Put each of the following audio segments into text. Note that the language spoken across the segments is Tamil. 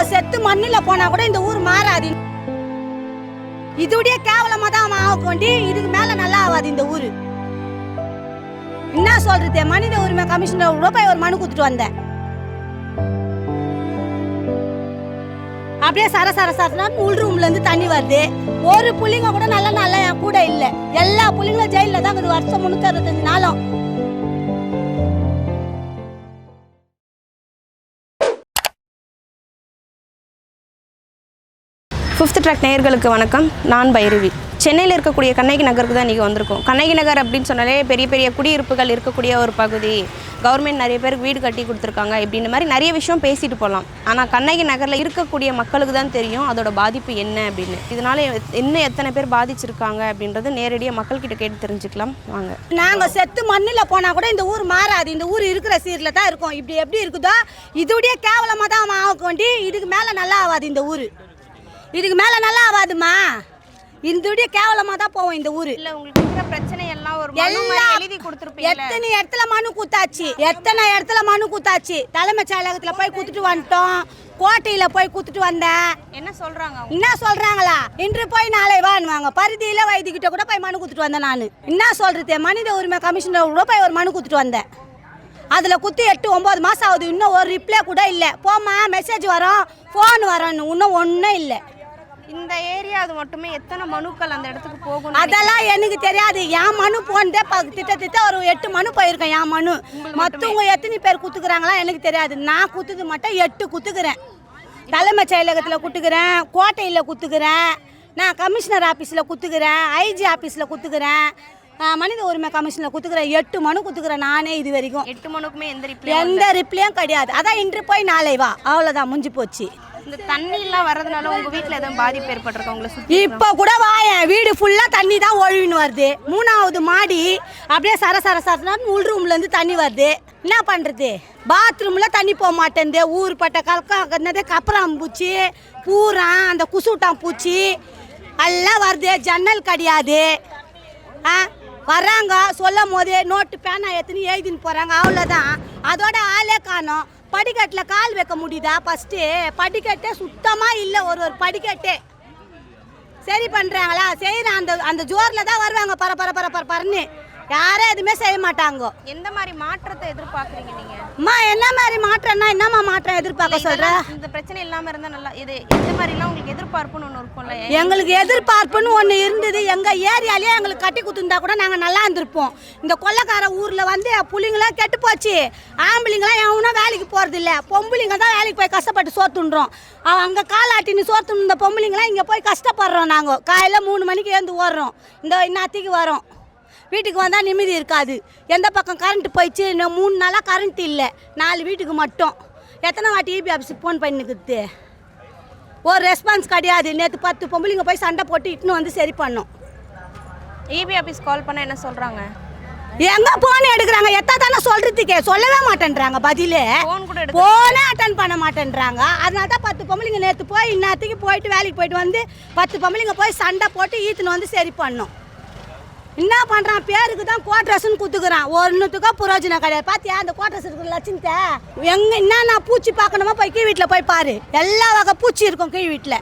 நாங்க செத்து மண்ணில் போனா கூட இந்த ஊர் மாறாது. இதோடைய கேவலமா தான் ஆகொண்டி இதுக்கு மேல நல்லா ஆகாது இந்த ஊரு. என்ன சொல்றது? மனித உரிமை கமிஷனர் ரூபாய் போய் ஒரு மனு கொடுத்துட்டு வந்தேன். அப்படியே சர சர சரனா உள் ரூம்ல இருந்து தண்ணி வருது ஒரு புள்ளிங்க கூட நல்ல நல்ல என் கூட இல்ல எல்லா புள்ளிங்களும் ஜெயில தான் வருஷம் முன்னூத்தி அறுபத்தஞ்சு நாளும் ஃபிஃப்த் ட்ராக் நேயர்களுக்கு வணக்கம். நான் பைரவி. சென்னையில் இருக்கக்கூடிய கண்ணகி நகருக்கு தான் இன்றைக்கி வந்திருக்கோம். கண்ணகி நகர் அப்படின்னு சொன்னாலே பெரிய பெரிய குடியிருப்புகள் இருக்கக்கூடிய ஒரு பகுதி. கவர்மெண்ட் நிறைய பேருக்கு வீடு கட்டி கொடுத்துருக்காங்க. இப்படின்ற மாதிரி நிறைய விஷயம் பேசிட்டு போகலாம். ஆனால் கண்ணகி நகரில் இருக்கக்கூடிய மக்களுக்கு தான் தெரியும் அதோட பாதிப்பு என்ன அப்படின்னு. இதனால இன்னும் எத்தனை பேர் பாதிச்சிருக்காங்க அப்படின்றது நேரடியாக மக்கள்கிட்ட கேட்டு தெரிஞ்சுக்கலாம். வாங்க. நாங்கள் செத்து மண்ணில் போனால் கூட இந்த ஊர் மாறாது. இந்த ஊர் இருக்கிற சீரில் தான் இருக்கும். இப்படி எப்படி இருக்குதோ இதோடைய கேவலமாக தான் ஆகொண்டி இதுக்கு மேலே நல்லா ஆகாது இந்த ஊர். இதுக்கு மேல நல்லா ஆகாதுமா இதோடைய கேவலமா தான் போவோம் இந்த ஊரு. இல்லை உங்களுக்கு இருக்கிற பிரச்சனை எல்லாம் ஒரு எல்லாம் எழுதி கொடுத்துருப்பீங்க எத்தனை இடத்துல மனு கூத்தாச்சு? எத்தனை இடத்துல மனு கூத்தாச்சு? தலைமைச் செயலகத்துல போய் குத்துட்டு வந்துட்டோம். கோட்டையில போய் குத்துட்டு வந்தேன். என்ன சொல்கிறாங்க என்ன சொல்றாங்களா? இன்று போய் நாளை வாங்குவாங்க பரிதியில வைத்திக்கிட்ட கூட போய் மனு குத்துட்டு வந்தேன் நான். என்ன சொல்றது? மனித உரிமை கமிஷனர் கூட போய் ஒரு மனு குத்துட்டு வந்தேன். அதுல குத்தி எட்டு ஒன்பது மாசம் ஆகுது. இன்னும் ஒரு ரிப்ளை கூட இல்லை. போம்மா மெசேஜ் வரும். ஃபோன் வரும். இன்னும் ஒன்றும் இல்லை. இந்த ஏரியா அது மட்டுமே எத்தனை மனுக்கள் அந்த இடத்துக்கு போகும் அதெல்லாம் எனக்கு தெரியாது. என் மனு போனதே ப- திட்டத்திட்ட ஒரு எட்டு மனு போயிருக்கேன் என் மனு. மற்றவங்க எத்தனை பேர் குத்துக்கிறாங்களா எனக்கு தெரியாது. நான் குத்துது மட்டும் எட்டு குத்துக்கிறேன். தலைமைச் செயலகத்தில் குத்துக்கிறேன் கோட்டையில் குத்துக்கிறேன் நான் கமிஷனர் ஆஃபீஸில் குத்துக்கிறேன் ஐஜி ஆஃபீஸில் குத்துக்கிறேன் மனித உரிமை கமிஷனில் குத்துக்கிறேன். எட்டு மனு குத்துக்கிறேன் நானே இது வரைக்கும். எட்டு மனுக்குமே எந்த ரிப்ளை எந்த ரிப்ளையும் கிடையாது. அதான் இன்று போய் நாளை வா. அவ்வளோதான் முடிஞ்சு போச்சு. இந்த தண்ணி எல்லாம் வர்றதுனால உங்க வீட்ல எதுவும் பாதிப்பு ஏற்பட்டிருக்கா? உங்களை சுத்தி இப்போ கூட வாயேன் வீடு ஃபுல்லா தண்ணி தான் ஒழுவின்னு வருது. மூணாவது மாடி அப்படியே சர சர சரனா உள் ரூம்ல இருந்து தண்ணி வருது. என்ன பண்ணுறது பாத்ரூம்ல தண்ணி போக மாட்டேங்குது ஊர்பட்ட கலக்கம் என்னது கப்பரம் பூச்சி பூரா அந்த குசுட்டான் பூச்சி எல்லாம் வருது. ஜன்னல் கிடையாது. ஆ வர்றாங்க. சொல்லும் போது நோட்டு பேனா எடுத்துன்னு எழுதின்னு போகிறாங்க அவ்வளோதான் அதோட ஆளே காணோம். படிக்கட்டில் கால் வைக்க முடியுதா ஃபஸ்ட்டு படிக்கட்டே சுத்தமாக இல்லை ஒரு ஒரு படிக்கட்டே. சரி பண்ணுறாங்களா செய்கிற அந்த அந்த ஜோரில் தான் வருவாங்க. பர பர பர பர பரன்னு. யாரும் எதுவுமே செய்ய மாட்டாங்க. எந்த மாதிரி மாற்றத்தை எதிர்பார்க்கறீங்க நீங்க? அம்மா என்ன மாதிரி மாற்றம்னா என்னம்மா மாற்றம் எதிர்பார்க்க இதெல்லாம் இந்த பிரச்சனை இல்லாம இருந்தா நல்லா இது எந்த மாதிரிலாம் உங்களுக்கு எதிர்பார்ப்புன்னு ஒன்று இருக்கும்ல எங்களுக்கு எதிர்பார்ப்புன்னு ஒன்று இருந்தது. எங்கள் ஏரியாலேயே எங்களுக்கு கட்டி குத்துருந்தா கூட நாங்கள் நல்லா இருந்திருப்போம். இந்த கொள்ளக்கார ஊரில் வந்து புள்ளிங்களாம் கெட்டு போச்சு. ஆம்பளைங்களாம் எவனும் வேலைக்கு போகிறது இல்லை பொம்பளைங்க தான் வேலைக்கு போய் கஷ்டப்பட்டு சோத்துன்றோம். அங்கே காலாட்டின்னு சோத்துன்னு இந்த பொம்பளைங்களாம் இங்கே போய் கஷ்டப்படுறோம் நாங்கள் காலையில் மூணு மணிக்கு ஏந்து ஓடுறோம். இந்த இன்னத்துக்கு வரோம். வீட்டுக்கு வந்தால் நிம்மதி இருக்காது. எந்த பக்கம் கரண்ட் போயிடுச்சு இன்னும் மூணு நாளாக கரண்ட் இல்லை. நாலு வீட்டுக்கு மட்டும். எத்தனை வாட்டி இபி ஆஃபீஸுக்கு ஃபோன் பண்ணிக்குது ஒரு ரெஸ்பான்ஸ் கிடையாது. நேற்று பத்து பொம்பளைங்க போய் சண்டை போட்டு இட்டுன்னு வந்து சரி பண்ணோம். இபி ஆபீஸ் கால் பண்ண என்ன சொல்றாங்க? எங்க போன் எடுக்கிறாங்க? எத்தா தானே சொல்றதுக்கே. சொல்லவே மாட்டேன்றாங்க பதிலே. ஃபோன் போனே அட்டன் பண்ண மாட்டேன்றாங்க. அதனால தான் பத்து பொம்பளைங்க நேற்று போய் இன்னத்துக்கு போயிட்டு வேலைக்கு போயிட்டு வந்து பத்து பொம்பளைங்க போய் சண்டை போட்டு ஈத்துன்னு வந்து சரி பண்ணோம். என்ன பண்ணுறான் பேருக்கு தான் கோட்ரஸ்ன்னு குத்துக்கிறான். ஒன்றுத்துக்கோ புரோஜனம் கிடையாது. பார்த்தியா அந்த கோட்ரஸ் இருக்கிற லட்சணத்தை எங்கே என்னென்ன பூச்சி பார்க்கணுமோ போய் கீழ் வீட்டில் போய் பாரு. எல்லா வகை பூச்சி இருக்கும் கீழ் வீட்டில்.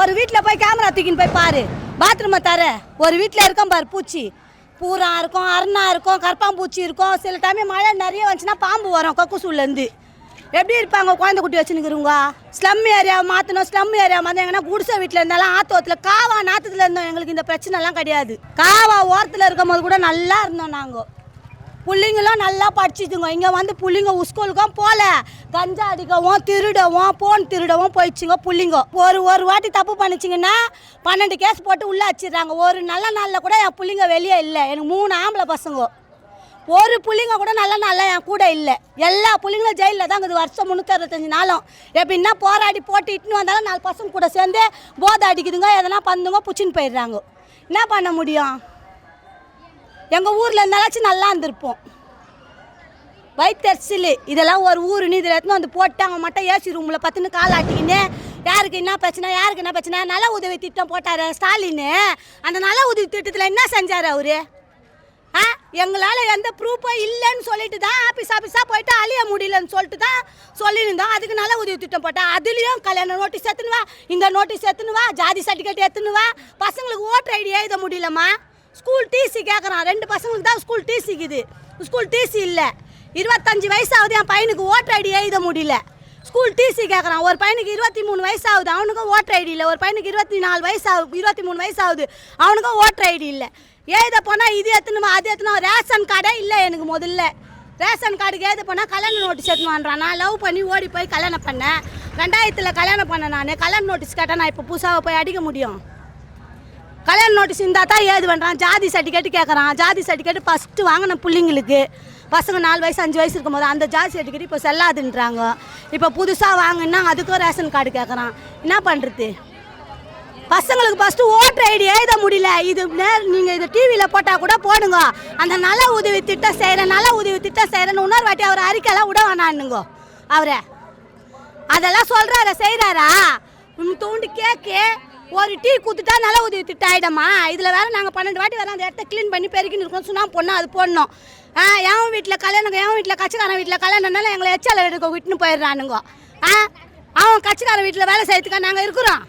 ஒரு வீட்டில் போய் கேமரா தூக்கின்னு போய் பாரு. பாத்ரூமை தர. ஒரு வீட்டில் இருக்கும் பாரு பூச்சி. பூரா இருக்கும் அருணா இருக்கும் கற்பாம்பூச்சி இருக்கும். சில டைம் மழை நிறைய வந்துச்சுன்னா பாம்பு வரும் கொக்குசூல்லேருந்து எப்படி இருப்பாங்க குழந்தை குட்டி வச்சுன்னுக்குறவங்க? ஸ்லம் ஏரியா மாற்றணும் ஸ்லம் ஏரியா மாற்ற எங்கன்னா குடிசை வீட்டில் இருந்தாலும் ஆத்தோத்தில் காவா நாற்றுல இருந்தோம். எங்களுக்கு இந்த பிரச்சனைலாம் கிடையாது. காவா ஓரத்தில் இருக்கும் போது கூட நல்லா இருந்தோம் நாங்கள் பிள்ளைங்களும் நல்லா படிச்சுதுங்க. இங்கே வந்து பிள்ளைங்க ஸ்கூலுக்கும் போகல கஞ்சா அடிக்கவும் திருடவும் போன் திருடவும் போயிடுச்சுங்க பிள்ளைங்க. ஒரு ஒரு வாட்டி தப்பு பண்ணிச்சிங்கன்னா பன்னெண்டு கேஸ் போட்டு உள்ளே வச்சிடுறாங்க ஒரு நல்ல நாளில் கூட என் பிள்ளைங்க வெளியே இல்லை. எனக்கு மூணு ஆம்பளை பசங்க. ஒரு புள்ளிங்க கூட நல்ல நல்லா என் கூட இல்லை. எல்லா புள்ளிங்களும் ஜெயிலில் தான் இருக்குது. வருஷம் முந்நூற்றி அறுபத்தஞ்சு நாளும். எப்படின்னா போராடி போட்டு இட்டுன்னு வந்தாலும் நாலு பசங்க கூட சேர்ந்து போதை அடிக்குதுங்க எதனா பந்துங்க பிடிச்சின்னு போயிடுறாங்க. என்ன பண்ண முடியும்? எங்கள் ஊரில் இருந்தாலாச்சும் நல்லா இருந்திருப்போம். வயிற்றுச்சல் இதெல்லாம் ஒரு ஊருன்னு இதில் எடுத்துன்னு வந்து போட்டாங்க மட்டும் ஏசி ரூமில் பத்துன்னு கால் ஆட்டிக்கின்னு யாருக்கு என்ன பிரச்சனை யாருக்கு என்ன பிரச்சனை நல உதவி திட்டம் போட்டார் ஸ்டாலின். அந்த நல உதவி திட்டத்தில் என்ன செஞ்சார் அவரு? எங்களால் எந்த ப்ரூஃபும் இல்லைன்னு சொல்லிட்டு தான் ஆஃபீஸ் ஆஃபீஸாக போயிட்டு அழிய முடியலன்னு சொல்லிட்டு தான் சொல்லியிருந்தோம். அதுக்கு நல்ல உதவி திட்டம் போட்டேன். அதுலேயும் கல்யாண நோட்டீஸ் எத்துனுவா இந்த நோட்டீஸ் எத்துனுவா ஜாதி சர்டிஃபிகேட் எத்துனுவா பசங்களுக்கு ஓட்டர் ஐடி எழுத முடியலம்மா. ஸ்கூல் டிசி கேட்குறான் ரெண்டு பசங்களுக்கு தான் ஸ்கூல் டிசிக்குது ஸ்கூல் டிசி இல்லை. இருபத்தஞ்சு வயசாகுது என் பையனுக்கு ஓட்டர் ஐடி எழுத முடியல. ஸ்கூல் டிசி கேட்குறான் ஒரு பையனுக்கு இருபத்தி மூணு வயசு ஆகுது அவனுக்கும் ஓட்டர் ஐடி இல்லை. ஒரு பையனுக்கு இருபத்தி நாலு வயசு ஆகுது இருபத்தி மூணு வயசு ஆகுது அவனுக்கும் ஓட்டர் ஐடி இல்லை. எழுத போனால் இது எத்தணுமா அது எத்தணும் ரேஷன் கார்டே இல்லை எனக்கு முதல்ல. ரேஷன் கார்டுக்கு எழுத போனால் கல்யாண நோட்டீஸ் எடுத்துவான்றான் நான் லவ் பண்ணி ஓடி போய் கல்யாணம் பண்ணேன். ரெண்டாயிரத்தில் கல்யாணம் பண்ணேன் நான். கல்யாண நோட்டீஸ் கேட்டால் நான் இப்போ புதுசாக போய் அடிக்க முடியும். கல்யாண நோட்டீஸ் இருந்தால் தான் ஏது பண்ணுறான் ஜாதி சர்டிஃபிகேட் கேட்குறான் ஜாதி சர்டிஃபிகேட் ஃபஸ்ட்டு வாங்கின பிள்ளைங்களுக்கு. பசங்க நாலு வயசு அஞ்சு வயசு இருக்கும்போது அந்த ஜாதி சர்டிஃபிகேட் இப்போ செல்லாதுன்றாங்க. இப்போ புதுசாக வாங்கினா அதுக்கும் ரேஷன் கார்டு கேட்குறான் என்ன பண்ணுறது பசங்களுக்கு ஃபஸ்ட்டு ஓட்டர் ஐடி எழுத முடியல. இது நீங்கள் இது டிவியில் போட்டால் கூட போடுங்க. அந்த நல உதவி திட்டம் செய்கிறேன் நல உதவி திட்டம் செய்கிறேன்னு இன்னொரு வாட்டி அவர் அறிக்கையெல்லாம் விட வேணான்னுங்க. அவரை. அதெல்லாம் சொல்கிறாரு செய்கிறாரா தூண்டு கேக்கு. ஒரு டீ குத்துட்டா நல்ல உதவி திட்டம் ஆகிடமா இதில் வேற நாங்கள் பன்னெண்டு வாட்டி வேற அந்த இடத்த க்ளீன் பண்ணி பெருக்கின்னு இருக்கோம். சுண்ணா பொண்ணு அது போடணும் ஆ என் வீட்டில் கல்யாணம் என் வீட்டில் கட்சிக்காரன் வீட்டில் கல்யாணம்னால எங்களை எச்சால எடுக்க விட்டுன்னு போயிடுறானுங்க. ஆ அவன் கட்சிக்காரன் வீட்டில் வேலை செய்யறதுக்காக நாங்கள் இருக்கிறோம்.